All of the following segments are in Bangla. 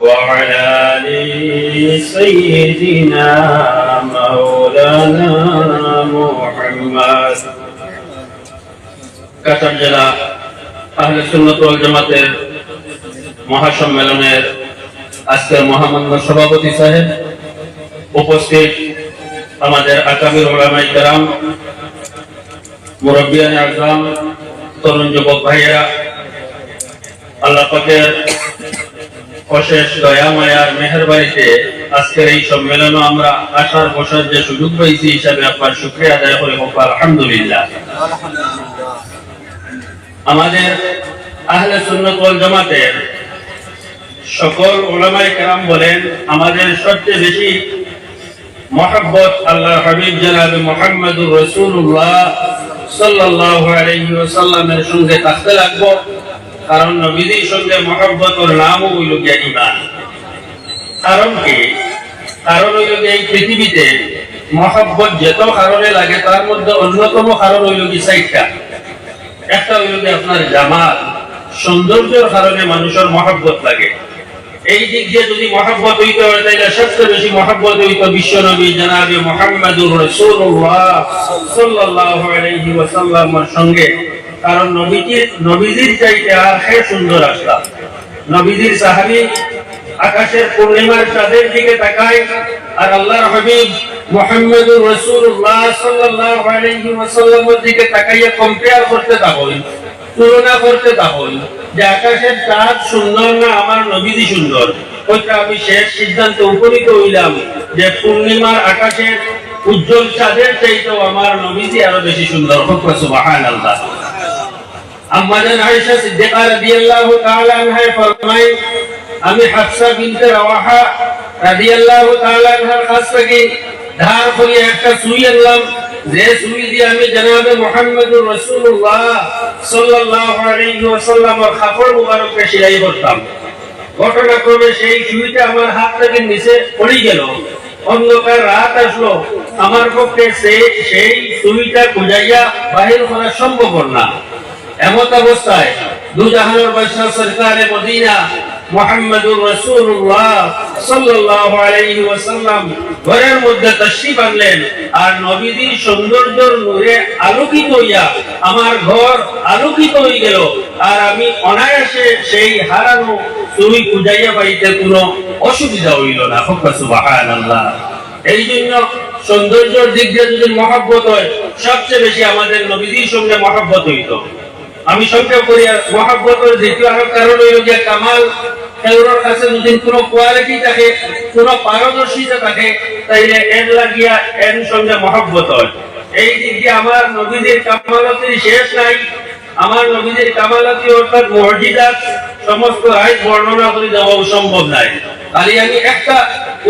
وعلى آل سيدنا مولانا محمد কাতার জেলা আহলে সুন্নাত ওয়াল জামাতের মহাসম্মেলনের আজকের মহামান্য সভাপতি সাহেব উপস্থিত আমাদের আগামীর ওলামাই কেরাম মুরব্বিয়ান আজম তরুণ যুবক ভাইয়েরা আল্লাহ পাকের অশেষ দয়া, মায়ার মেহরবাড়িতে আজকের এই সম্মেলনে আমরা আসার বসার যে সুযোগ পেয়েছি হিসাবে আপনার শুক্রিয়া আদায় করে হোক আলহামদুলিল্লাহ। আমাদের আহলে সুন্নত ওয়াল সকল ওলামাই কেরাম বলেন, আমাদের সবচেয়ে বেশি মহাব্বত আল্লাহ হাবিব জনাবে মোহাম্মদুর রসুল্লাহ সাল্লাল্লাহু আলাইহি সঙ্গে থাকতে লাগবো। কারণ নবীজির সঙ্গে মহাব্বতর নামও হইল গিয়া ইমান কারণ কি? কারণ হইল এই পৃথিবীতে মহাব্বত যেত কারণে লাগে, তার মধ্যে অন্যতম কারণ হইল কি সাইটটা? একটা হইল কি আপনার জামাল সৌন্দর্যের কারণে মানুষের মহাব্বত লাগে। এই দিক দিয়ে যদি মহাব্বত হইতে হয় তাহলে সবচেয়ে বেশি মহাব্বত হইত বিশ্ব নবী জানাবে মোহাম্মদুর রাসূলুল্লাহ সাল্লাল্লাহু আলাইহি ওয়াসাল্লামের সঙ্গে। কারণ নবীজির নবীজির চাইতে আর হে সুন্দর আসলাম। নবীজির সাহাবী আকাশের পূর্ণিমার চাঁদের দিকে তাকায় আর আল্লাহর হাবিব না আমার নবীজি সুন্দর। আমি শেষ যে পূর্ণিমার আকাশের উজ্জ্বল চাঁদের চাইতেও আমার নবীজি আরও বেশি সুন্দর। হোক সুবহানাল্লাহ। আম্মাজান আয়েশা সিদ্দিকা রাদিয়াল্লাহু তাআলা আনহা ফরমায় আমি হাফসা বিনতে রাদিয়াল্লাহু তাআলা আনহার কাছ থেকে, ধার করে একটা সুই আনলাম, যে সুই দিয়ে আমি জনাবে মুহাম্মদুর রাসূলুল্লাহ সাল্লাল্লাহু আলাইহি ওয়াসাল্লামের কাপড় মুবারককে সেলাই করতাম। ঘটনাক্রমে সেই সুইটা আমার হাত থেকে নিচে পড়ে গেল। অন্ধকার রাত আসলো। আমার পক্ষে সেই সেই সুইটা খুঁজাইয়া বাহির করা সম্ভব না। এমত অবস্থায় দুজাহানের বৈষ্ণব সরকারে মদিনা মোহাম্মদুর রাসূলুল্লাহ সাল্লাল্লাহু ওয়াসাল্লাম ঘরের মধ্যে আর নূরে আলোকিত হইয়া আমার ঘর আলোকিত হয়ে গেল। আর আমি অনায়াসে সেই হারানো তুমি খুঁজাইয়া পাইতে কোনো অসুবিধা হইল না। এই জন্য সৌন্দর্যের দিক দিয়ে যদি মহাব্বত হয়, সবচেয়ে বেশি আমাদের নবীজির সঙ্গে মহাব্বত হইত। আমি সংক্ষেপ করি আর মহাব্বতের দ্বিতীয় কারণ হইল যে কামাল কাছে যদি কোনো কোয়ালিটি থাকে পারদর্শিতা থাকে, তাইলে লাগিয়া সঙ্গে মহাব্বত এই দিক দিয়ে আমার নবীদের কামালতির শেষ নাই। আমার নবীদের কামালতি অর্থাৎ সমস্ত বর্ণনা করে দেওয়া সম্ভব নাই। খালি আমি একটা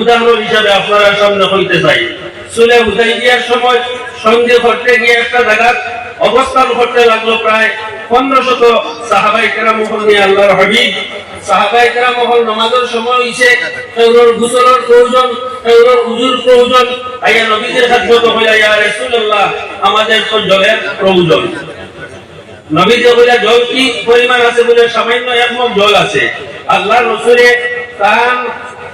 উদাহরণ হিসাবে আপনারা সামনে হইতে চাই। চলে উঠাই দিয়ার সময় সঙ্গে করতে গিয়ে একটা জায়গা অবস্থান করতে লাগল প্রায় পনেরো শত সাহাবাই কেরাম মহল নিয়ে আল্লাহর হাবিব। সাহাবাই কেরাম মহল নমাজের সময় হইছে, এগুলোর গুসলের প্রয়োজন, এগুলোর উজুর প্রয়োজন। আইয়া নবীদের খাদ্যত হইয়া, ইয়া রাসূলুল্লাহ, আমাদের তো জলের প্রয়োজন। নবী যে বলে জল কি পরিমাণ আছে? বলে সামান্য এক জল আছে। আল্লাহ রসুলে তার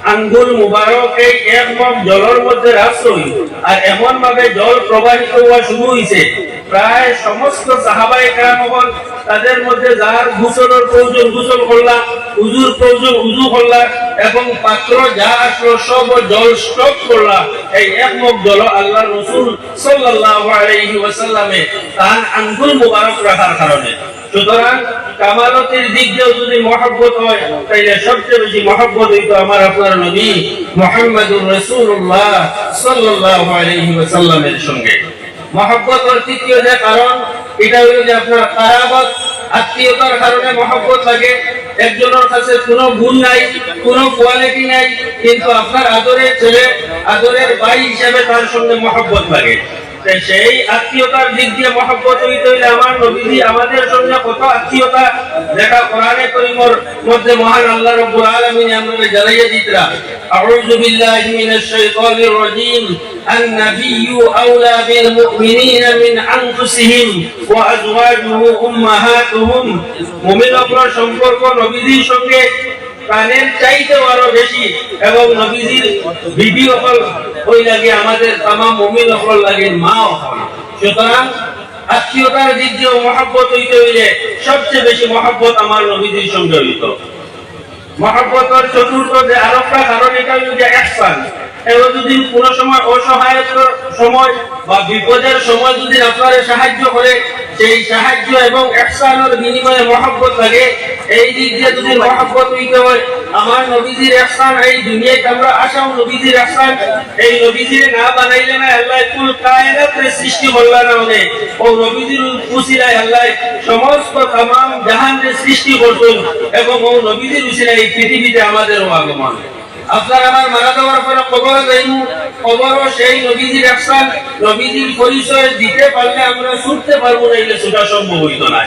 আঙ্গুল মুবারক এই এক মগ জলের মধ্যে রাখছই আর এমন ভাবে জল প্রবাহিত হওয়া শুরু হয়েছে প্রায় সমস্ত সাহাবাই কেরামগণ তাদের মধ্যে যার গুসলের প্রয়োজন গুসল করলা, উজুর প্রয়োজন উজু করলা, এবং পাত্র যা আসলো সব জল স্টক করলা। এই এক মগ জল আল্লাহ রসুল সাল্লাল্লাহু আলাইহি ওয়াসাল্লামে তার আঙ্গুল মুবারক রাখার কারণে। সুতরাং কামালতের দিক দিয়েও যদি মহব্বত হয়, তাইলে সবচেয়ে বেশি মহব্বত হইতো আমার আপনার নবী মোহাম্মদুর ওয়াসাল্লামের সঙ্গে। মহব্বতের তৃতীয় যে কারণ, এটা হলো যে আপনার কারাবাত আত্মীয়তার কারণে মহব্বত একজনের কাছে কোনো গুণ নাই, কোনো কোয়ালিটি নাই, কিন্তু আপনার আদরের ছেলে, আদরের ভাই হিসেবে তার সঙ্গে মহব্বত লাগে। সেই আত্মীয়তার দিক দিয়ে মহব্বত হইতে হইলে আমার নবীজি আমাদের সঙ্গে কত আত্মীয়তা যেটা কোরআনে করিমর মধ্যে মহান আল্লাহ রব্বুল আলামিন আমাদের জানাইয়া দিতরা আউযু বিল্লাহি মিনাশ শাইতানির রাজীম النبي أولى بالمؤمنين من أنفسهم وأزواجه أمهاتهم মুমিন অপর সম্পর্ক নবীজির সঙ্গে প্রাণের চাইতেও আরো বেশি এবং নবীজির বিবি হল ওই লাগে আমাদের তামাম মুমিন হল লাগে মা সুতরাং আত্মীয়তার দিক দিয়েও মহাব্বত হইতে হইলে সবচেয়ে বেশি মহাব্বত আমার নবীজির সঙ্গে হইত। মহাব্বতের চতুর্থ যে আরেকটা কারণ এটা হলো যে একসান এও যদি কোন সময় অসহায়তার সময় বা বিপদের সময় যদি আপনারা সাহায্য করে, সেই সাহায্য এবং একসানের বিনিময়ে মহাব্বত লাগে এই দিক দিয়ে যদি মহাব্বত হইতে হয়, আমার নবীজির এই দুনিয়ায় আমরা আসাও নবীজির এই নবীজির না বানাইলে না আল্লাহ কুল কায়নাতের সৃষ্টি করলা না মানে ও নবীজির উসিলায় আল্লাহ সমস্ত তামাম জাহানের সৃষ্টি করতেন এবং ও নবীজির উসিলায় এই পৃথিবীতে আমাদেরও আগমন। আপনার আমার মারা যাওয়ার পরে কবর যাইমু কবরও সেই নবীজির একসান নবীজির পরিচয় দিতে পারলে আমরা ছুটতে পারব না এলে ছুটা সম্ভব হইতো না।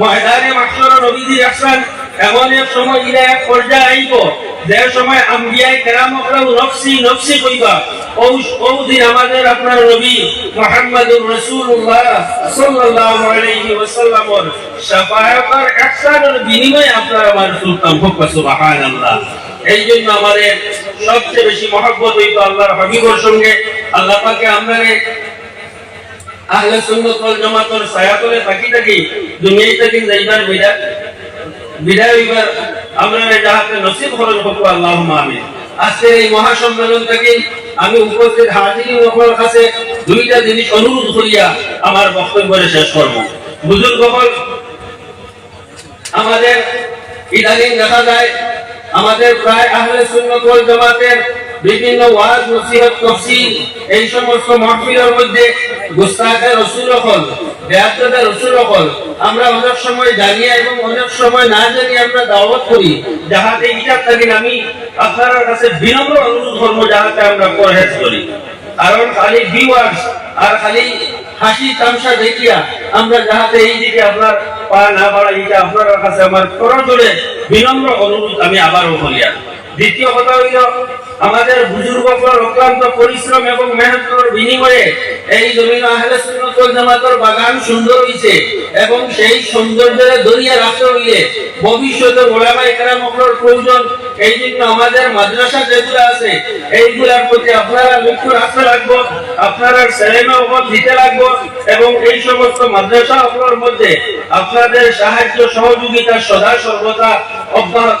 ময়দানে মাসর নবীজির একসান এমন এক সময় ইলা এক পর্যায়ে আইব, যে সময় আম্বিয়াই কেরামকরাও নফসি নফসি কইবা। আমাদের আপনার মুহাম্মদুর রাসূলুল্লাহ সাল্লাল্লাহু আলাইহি ওয়াসাল্লামর শাফায়াতের বিনিময়ে আমার সুলতান সুবহানাল্লাহ। এই জন্য আমাদের সবচেয়ে বেশি মহব্বত হইতো আল্লাহর হাবিবর সঙ্গে। আল্লাহ পাকে আমাদের আহলে সুন্নাত ওয়াল জামাতের ছায়াতলে থাকি থাকি দুনিয়ায় থাকি যাইবার বিদায় বিদায় হইবার আমরা যাহাতে নসিব হরণ হোক আল্লাহুম্মা আমিন। আজকের এই মহাসম্মেলন থেকে আমি উপস্থিত হাজির সকলের কাছে দুইটা জিনিস অনুরোধ করিয়া আমার বক্তব্যের শেষ করব। বুজুর্গ হল আমাদের ইদানিং দেখা যায়, আমাদের প্রায় আহলে সুন্নাত ওয়াল জামাতের বিভিন্ন ওয়াজ, নসিহত, তফসিল, এই সমস্ত মাহফিলের মধ্যে গুস্তাখে রসুল হল বেয়াদতে রসুল হল আমরা অনেক সময় জানিয়ে এবং অনেক সময় না জানিয়ে আমরা দাওয়াত করি, যাহাতে ইটার থাকেন আমি আপনার কাছে বিনম্র অনুরোধ করব যাহাতে আমরা পরহেজ করি। কারণ খালি ভিউয়ার্স আর খালি হাসি তামসা দেখিয়া আমরা যাহাতে এই দিকে আপনার পা না বাড়া এটা আপনার কাছে আমার করজোরে বিনম্র অনুরোধ আমি আবারও করিয়া। দ্বিতীয় কথা হইল আমাদের বুজুর্গর অক্লান্ত পরিশ্রম এবং মেহনতের বিনিময়ে এই জমিন আহলে সুন্নাত ওয়াল জামাতের বাগান সুন্দর হইছে এবং সেই সৌন্দর্যের দরিয়া রাখতে হইলে ভবিষ্যতে ওলামা ওলামায়ে কেরামকর প্রয়োজন, এই জন্য আমাদের মাদ্রাসা যেগুলো আছে, এইগুলার প্রতি আপনারা লক্ষ্য রাখতে লাগবো, আপনারা সেরেনা ওপর দিতে লাগবো এবং এই সমস্ত মাদ্রাসা ওগুলোর মধ্যে আপনাদের সাহায্য সহযোগিতা সদা সর্বদা অব্যাহত